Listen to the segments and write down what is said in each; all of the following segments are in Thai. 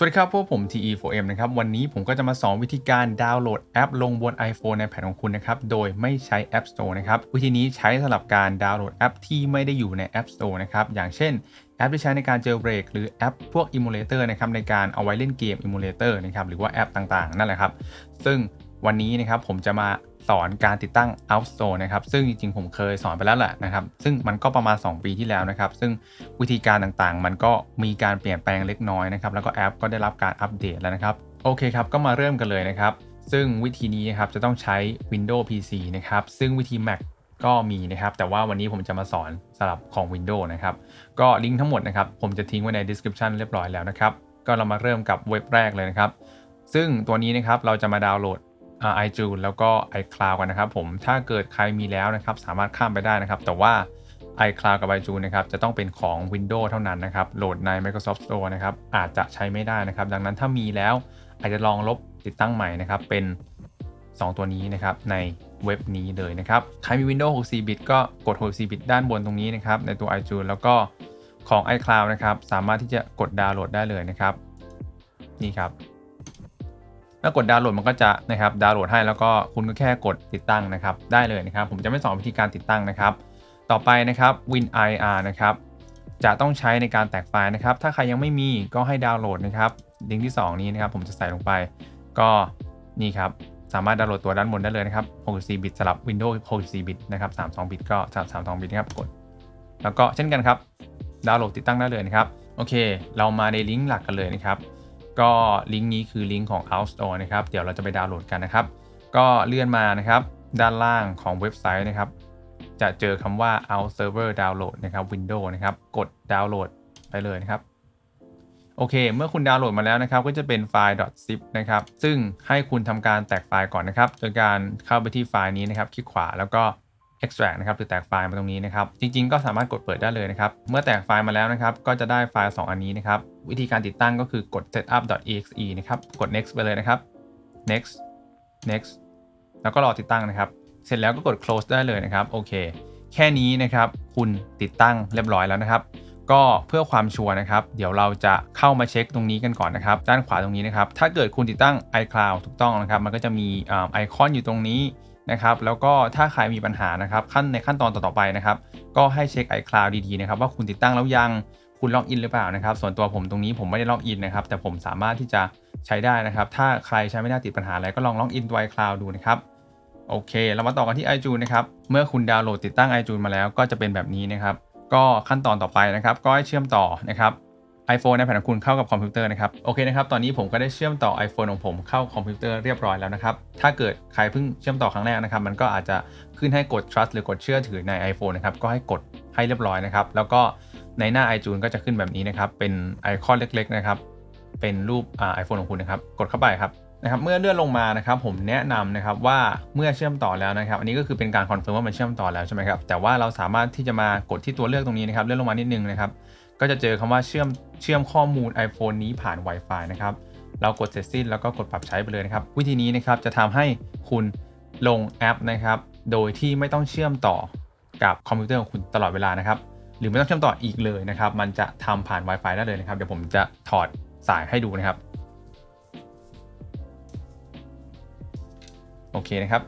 สวัสดีครับพวกผม TE4M นะครับ วันนี้ผมก็จะมาสอนวิธีการดาวน์โหลดแอปลงบน iPhone ในแผ่นของคุณนะครับ โดยไม่ใช้ App Store นะครับ วิธีนี้ใช้สำหรับการดาวน์โหลดแอปที่ไม่ได้อยู่ใน App Store นะครับ อย่างเช่นแอปที่ใช้ในการ jailbreak หรือแอปพวก emulator นะครับในการเอาไว้เล่นเกม emulator นะครับหรือว่าแอปต่างๆ นั่นแหละครับ ซึ่งวันนี้นะครับผมจะมาสอนการติดตั้ง Out Store นะครับ ซึ่งจริงๆ ผมเคยสอนไปแล้วแหละนะครับ ซึ่งมันก็ประมาณ 2 ปีที่แล้วนะครับ ซึ่งวิธีการต่างๆ มันก็มีการเปลี่ยนแปลงเล็กน้อยนะครับ แล้วก็แอปก็ได้รับการอัปเดตแล้วนะครับ โอเคครับ ก็มาเริ่มกันเลยนะครับ ซึ่งวิธีนี้นะครับ จะต้องใช้ Windows PC นะครับ ซึ่งวิธี Mac ก็มีนะครับ แต่ว่าวันนี้ผมจะมาสอนสำหรับของ Windows นะครับ ก็ลิงก์ทั้งหมดนะครับ ผมจะทิ้งไว้ใน description เรียบร้อยแล้วนะครับ ก็เรามาเริ่มกับเว็บแรกเลยนะครับ ซึ่งตัวนี้นะครับ เราจะมาดาวน์โหลด ไอจูนแล้วก็ iCloud กันนะครับผมถ้าเกิดใครมีแล้วนะครับสามารถข้ามไปได้นะครับ แต่ว่า iCloud กับ iTunes นะครับจะต้องเป็นของ Windows เท่านั้นนะครับโหลดใน Microsoft Store นะครับอาจจะใช้ไม่ได้นะครับ ดังนั้นถ้ามีแล้วอาจจะลองลบติดตั้งใหม่นะครับเป็น 2 ตัวนี้นะครับในเว็บนี้เลยนะครับ ใครมี Windows 64 bit ก็กด 64 bit ด้านบนตรงนี้นะครับในตัว iTunes แล้วก็ของ iCloud นะครับสามารถที่จะกดดาวน์โหลดได้เลยนะครับ นี่ครับ เมื่อกดดาวน์โหลดมันก็จะนะครับดาวน์โหลดให้แล้วก็คุณก็แค่กดติดตั้งนะครับ ได้เลยนะครับ ผมจะไม่สอนวิธีการติดตั้งนะครับ ต่อไปนะครับ WinIR นะครับจะต้องใช้ในการแตกไฟล์นะครับ ถ้าใครยังไม่มีก็ให้ดาวน์โหลดนะครับลิงก์ที่ 2 นี้นะครับ ผมจะใส่ลงไป ก็นี่ครับ สามารถดาวน์โหลดตัวด้านบนได้เลยนะครับ 64 บิตสำหรับ Windows 64 บิตนะครับ 32 บิตก็32 บิตนะครับกด แล้วก็เช่นกันครับ ดาวน์โหลดติดตั้งได้เลยนะครับ โอเค เรามาในลิงก์หลักกันเลยนะครับ ก็ลิงก์นี้คือลิงก์ของ Out Store นะครับ เดี๋ยวเราจะไปดาวน์โหลดกันนะครับ ก็เลื่อนมานะครับ ด้านล่างของเว็บไซต์นะครับ จะเจอคำว่า Out Server Download นะครับ Windows นะครับ กดดาวน์โหลดไปเลยนะครับ โอเค เมื่อคุณดาวน์โหลดมาแล้วนะครับ ก็จะเป็นไฟล์ .zip นะครับ ซึ่งให้คุณทำการแตกไฟล์ก่อนนะครับ โดยการเข้าไปที่ไฟล์นี้นะครับ คลิกขวาแล้วก็ extract นะครับหรือแตกไฟล์มาตรงนี้นะครับ จริง ๆ ก็สามารถกดเปิดได้เลยนะครับ เมื่อแตกไฟล์มาแล้วนะครับ ก็จะได้ไฟล์ 2 อันนี้นะครับ วิธีการติดตั้งก็คือกด setup.exe นะครับ กด next ไปเลยนะครับ next next แล้วก็รอติดตั้งนะครับ เสร็จแล้วก็กด close ได้เลยนะครับ โอเค แค่นี้นะครับ คุณติดตั้งเรียบร้อยแล้วนะครับ ก็เพื่อความชัวร์นะครับ เดี๋ยวเราจะเข้ามาเช็คตรงนี้กันก่อนนะครับ ด้านขวาตรงนี้นะครับ ถ้าเกิดคุณติดตั้ง iCloud ถูกต้องนะครับ มันก็จะมีไอคอนอยู่ตรงนี้ นะครับแล้วก็ถ้าใครมีปัญหานะครับขั้นในขั้นตอนต่อๆไปนะครับ ก็ให้เช็ค iCloud ดีๆนะครับว่าคุณติดตั้งแล้วยังคุณล็อกอินหรือเปล่านะครับ ส่วนตัวผมตรงนี้ผมไม่ได้ล็อกอินนะครับแต่ผมสามารถที่จะใช้ได้นะครับ ถ้าใครใช้ไม่ได้ติดปัญหาอะไรก็ลองล็อกอินตัว iCloud ดูนะครับโอเค เรามาต่อกันที่ iTunes นะครับ เมื่อคุณดาวน์โหลดติดตั้ง iTunes มาแล้วก็จะเป็นแบบนี้นะครับ ก็ขั้นตอนต่อไปนะครับ ก็ให้เชื่อมต่อนะครับ iPhone ในแผ่นของคุณเข้ากับคอมพิวเตอร์นะครับ โอเคนะครับ ตอนนี้ผมก็ได้เชื่อมต่อ iPhone ของผมเข้าคอมพิวเตอร์เรียบร้อยแล้วนะครับ ถ้าเกิดใครเพิ่งเชื่อมต่อครั้งแรกนะครับ มันก็อาจจะขึ้นให้กด trust หรือกดเชื่อถือใน iPhone นะครับ ก็ให้กดให้เรียบร้อยนะครับ แล้วก็ในหน้า iTunes ก็จะขึ้นแบบนี้นะครับ เป็นไอคอนเล็กๆนะครับ เป็นรูปไอ่า iPhone ของคุณนะครับ กดเข้าไปครับนะครับเมื่อเลื่อนลงมานะครับผมแนะนำนะครับว่าเมื่อเชื่อมต่อแล้วนะครับ อันนี้ก็คือเป็นการคอนเฟิร์มว่ามันเชื่อมต่อแล้วใช่ไหมครับแต่ว่าเราสามารถที่จะมากดที่ตัวเลือกตรงนี้นะครับเลื่อนลงมานิดนึงนะครับ ก็จะเจอคำว่าเชื่อมเชื่อมข้อมูล iPhone นี้ผ่าน Wi-Fi นะครับ เรากดเสร็จสิ้นแล้วก็กดปรับใช้ไปเลยนะครับ วิธีนี้นะครับจะทำให้คุณลงแอปนะครับ โดยที่ไม่ต้องเชื่อมต่อกับคอมพิวเตอร์ของคุณตลอดเวลานะครับ หรือไม่ต้องเชื่อมต่ออีกเลยนะครับ มันจะทำผ่าน Wi-Fi ได้เลยนะครับ เดี๋ยวผมจะถอดสายให้ดูนะครับ โอเคนะครับ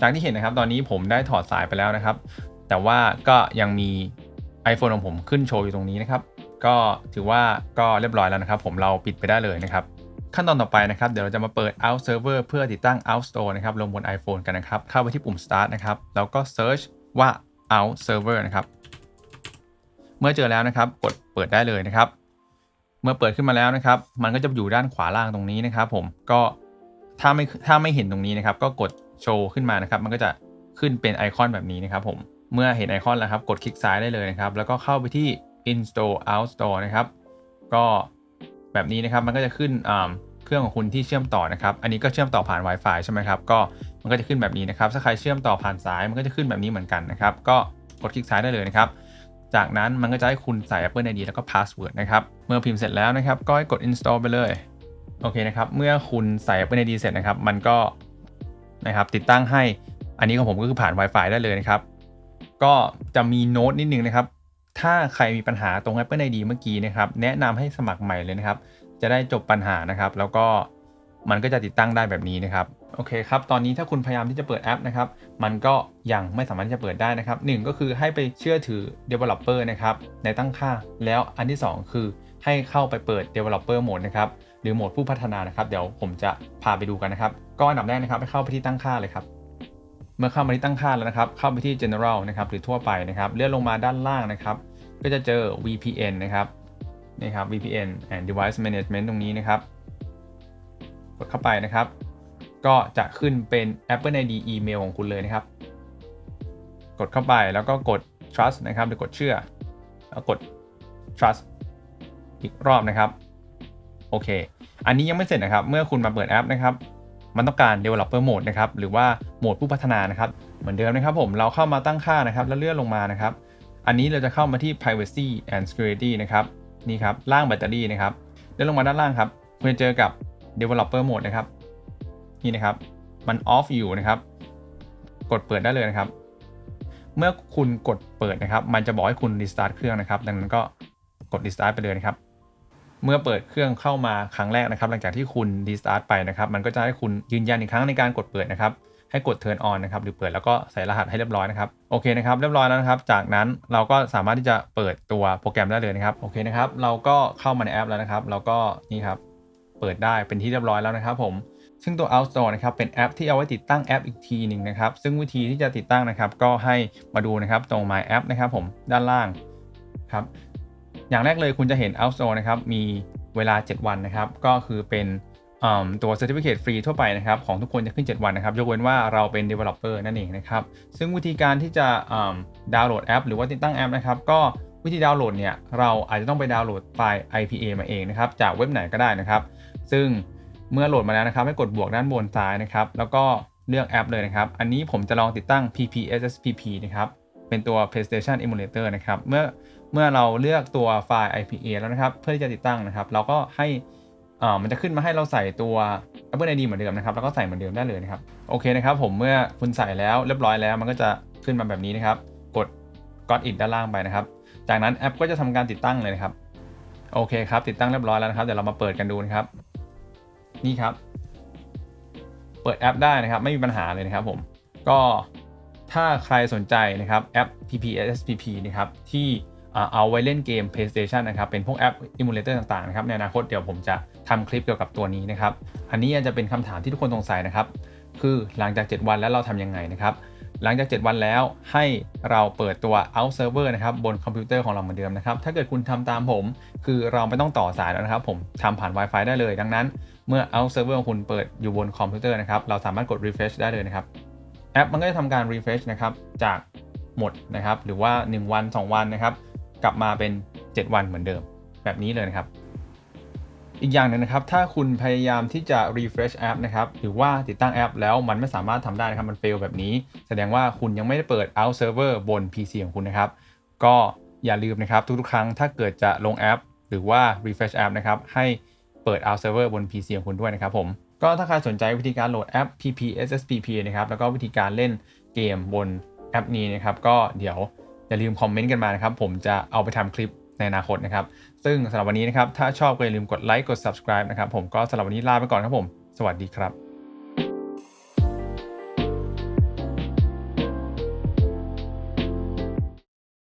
จากที่เห็นนะครับตอนนี้ผมได้ถอดสายไปแล้วนะครับ แต่ว่าก็ยังมี iPhone ของผมขึ้นโชว์อยู่ตรงนี้นะครับ ก็ถือว่าก็เรียบร้อยแล้วนะครับ ผมเราปิดไปได้เลยนะครับขั้นตอนต่อไปนะครับ เดี๋ยวเราจะมาเปิด Out Server เพื่อติดตั้ง Out Store นะครับ ลงบน iPhone กันนะครับ เข้าไปที่ปุ่ม Start นะครับ แล้วก็ Search ว่า Out Server นะครับ เมื่อเจอแล้วนะครับ กดเปิดได้เลยนะครับ เมื่อเปิดขึ้นมาแล้วนะครับ มันก็จะอยู่ด้านขวาล่างตรงนี้นะครับ ผม ก็ถ้าไม่ถ้าไม่เห็นตรงนี้นะครับ ก็กดโชว์ขึ้นมานะครับ มันก็จะขึ้นเป็นไอคอนแบบนี้นะครับ ผม เมื่อเห็นไอคอนแล้วครับ กดคลิกซ้ายได้เลยนะครับ แล้วก็เข้าไปที่ install out store นะครับ ก็แบบนี้นะครับมันก็จะขึ้นเครื่องของคุณที่เชื่อมต่อนะครับ อันนี้ก็เชื่อมต่อผ่าน Wi-Fi ใช่ไหมครับ ก็มันก็จะขึ้นแบบนี้นะครับ ถ้าใครเชื่อมต่อผ่านสายมันก็จะขึ้นแบบนี้เหมือนกันนะครับ ก็กดคลิกซ้ายได้เลยนะครับ จากนั้นมันก็จะให้คุณใส่ Apple ID แล้วก็ Password นะครับ เมื่อพิมพ์เสร็จแล้วนะครับ ก็ให้กด install ไปเลย โอเคนะครับ เมื่อคุณใส่ Apple ID เสร็จนะครับ มันก็นะครับติดตั้งให้ อันนี้ของผมก็คือผ่าน Wi-Fi ได้เลยนะครับ ก็จะมีโน้ตนิดนึงนะครับ ถ้าใครมีปัญหาตรง Apple ID เมื่อกี้นะครับ แนะนำให้สมัครใหม่เลยนะครับ จะได้จบปัญหานะครับ แล้วก็มันก็จะติดตั้งได้แบบนี้นะครับโอเคครับ ตอนนี้ถ้าคุณพยายามที่จะเปิดแอปนะครับ มันก็ยังไม่สามารถที่จะเปิดได้นะครับหนึ่งก็คือให้ไปเชื่อถือ developer นะครับ ในตั้งค่า แล้วอันที่ 2 คือให้เข้าไปเปิด developer mode นะครับ หรือโหมดผู้พัฒนานะครับ เดี๋ยวผมจะพาไปดูกันนะครับ ก็อันดับแรกนะครับให้เข้าไปที่ตั้งค่าเลยครับ มื่อเข้ามาที่ตั้งค่าแล้วนะครับ เข้าไปที่ general นะครับหรือทั่วไปนะครับ เลื่อนลงมาด้านล่างนะครับ ก็จะเจอ VPN นะครับนี่ครับ VPN and device management ตรงนี้นะครับ กดเข้าไปนะครับ ก็จะขึ้นเป็น Apple ID อีเมลของคุณเลยนะครับ กดเข้าไปแล้วก็กด trust นะครับหรือกดเชื่อ แล้วกด trust อีกรอบนะครับ โอเค อันนี้ยังไม่เสร็จนะครับ เมื่อคุณมาเปิดแอปนะครับ มันต้องการ developer mode นะครับ หรือว่าโหมดผู้พัฒนานะครับ เหมือนเดิมนะครับผม เราเข้ามาตั้งค่านะครับ แล้วเลื่อนลงมานะครับ อันนี้เราจะเข้ามาที่ privacy and security นะครับ นี่ครับ ล่างแบตเตอรี่นะครับ เลื่อนลงมาด้านล่างครับ คุณจะเจอกับ developer mode นะครับ นี่นะครับ มัน off อยู่นะครับ กดเปิดได้เลยนะครับ เมื่อคุณกดเปิดนะครับ มันจะบอกให้คุณ restart เครื่องนะครับ ดังนั้นก็กด restart ไปเลยนะครับ เมื่อเปิดเครื่องเข้ามาครั้งแรกนะครับ หลังจากที่คุณ restart ไปนะครับ มันก็จะให้คุณยืนยันอีกครั้งในการกดเปิดนะครับให้กด turn on นะครับหรือเปิดแล้วก็ใส่รหัสให้เรียบร้อยนะครับโอเคนะครับเรียบร้อยแล้วนะครับ จากนั้นเราก็สามารถที่จะเปิดตัวโปรแกรมได้เลยนะครับโอเคนะครับเราก็เข้ามาในแอปแล้วนะครับเราก็นี่ครับเปิดได้เป็นที่เรียบร้อยแล้วนะครับ ผม ซึ่งตัว Outstore นะครับเป็นแอปที่เอาไว้ติดตั้งแอปอีกทีหนึ่งนะครับ ซึ่งวิธีที่จะติดตั้งนะครับ ก็ให้มาดูนะครับตรง My App นะครับ ผมด้านล่างครับ อย่างแรกเลยคุณจะเห็น Outstore นะครับ มีเวลา 7 วันนะครับ ก็คือเป็นตัว Certificate ฟรีทั่วไปนะครับ ของทุกคนจะขึ้น 7 วันนะครับ ยกเว้นว่าเราเป็น Developer นั่นเองนะครับ ซึ่งวิธีการที่จะดาวน์โหลดแอป หรือว่าติดตั้งแอปนะครับ ก็วิธีดาวน์โหลดเนี่ยเราอาจจะต้องไปดาวน์โหลดไฟล์ IPA มาเองนะครับ จากเว็บไหนก็ได้นะครับ ซึ่งเมื่อโหลดมาแล้วนะครับ ให้กดบวกด้านบนซ้ายนะครับ แล้วก็เลือกแอปเลยนะครับ อันนี้ผมจะลองติดตั้ง PPSSPP นะครับ เป็นตัว PlayStation Emulator นะครับ เมื่อ เมื่อเราเลือกตัวไฟล์ IPA แล้วนะครับ เพื่อที่จะติดตั้งนะครับ เราก็ให้อ่ามันจะขึ้นมาให้เราใส่ตัว Apple ID เหมือนเดิมนะครับ แล้วก็ใส่เหมือนเดิมได้เลยนะครับ โอเคนะครับ ผมเมื่อคุณใส่แล้วเรียบร้อยแล้ว มันก็จะขึ้นมาแบบนี้นะครับ กด Got It ด้านล่างไปนะครับ จากนั้นแอปก็จะทำการติดตั้งเลยนะครับ โอเคครับ ติดตั้งเรียบร้อยแล้วนะครับ เดี๋ยวเรามาเปิดกันดูนะครับ นี่ครับ เปิดแอปได้นะครับ ไม่มีปัญหาเลยนะครับ ผม ก็ถ้าใครสนใจนะครับแอป PPSPP นะครับที่ เอาไว้เล่นเกม PlayStation นะครับ เป็นพวกแอป Emulator ต่างๆนะครับ ในอนาคตเดี๋ยวผมจะทำคลิปเกี่ยวกับตัวนี้นะครับ อันนี้จะเป็นคำถามที่ทุกคนสงสัยนะครับ คือหลังจาก 7 วันแล้วเราทำยังไงนะครับ หลังจาก 7 วันแล้วให้เราเปิดตัว out server นะครับบนคอมพิวเตอร์ของเราเหมือนเดิมนะครับ ถ้าเกิดคุณทำตามผม คือเราไม่ต้องต่อสายแล้วนะครับ ผมทำผ่าน Wi-Fi ได้เลย ดังนั้น เมื่อ out server ของคุณเปิดอยู่บนคอมพิวเตอร์นะครับ เราสามารถกด refresh ได้เลยนะครับ แอปมันก็จะทำการ refresh นะครับจากหมดนะครับ หรือว่า 1 วัน 2 วันนะครับ กลับมาเป็น 7 วันเหมือนเดิม แบบนี้เลยนะครับ อีกอย่างหนึ่งนะครับ ถ้าคุณพยายามที่จะ refresh แอปนะครับหรือว่าติดตั้งแอป แล้วมันไม่สามารถทำได้นะครับมัน fail แบบนี้ แสดงว่าคุณยังไม่ได้เปิด out server บน PC ของคุณนะครับ ก็อย่าลืมนะครับทุกๆครั้งถ้าเกิดจะลงแอป หรือว่า refresh แอปนะครับให้เปิด out server บน PC ของคุณด้วยนะครับผมก็ถ้าใครสนใจวิธีการโหลดแอป PPSSPP นะครับแล้วก็วิธีการเล่นเกมบนแอปนี้นะครับก็เดี๋ยว อย่าลืมคอมเมนต์กันมานะครับ ผมจะเอาไปทำคลิปในอนาคตนะครับ ซึ่งสำหรับวันนี้นะครับ ถ้าชอบก็อย่าลืมกดไลค์กด subscribe นะครับ ผมก็สำหรับวันนี้ลาไปก่อนครับผม สวัสดีครับ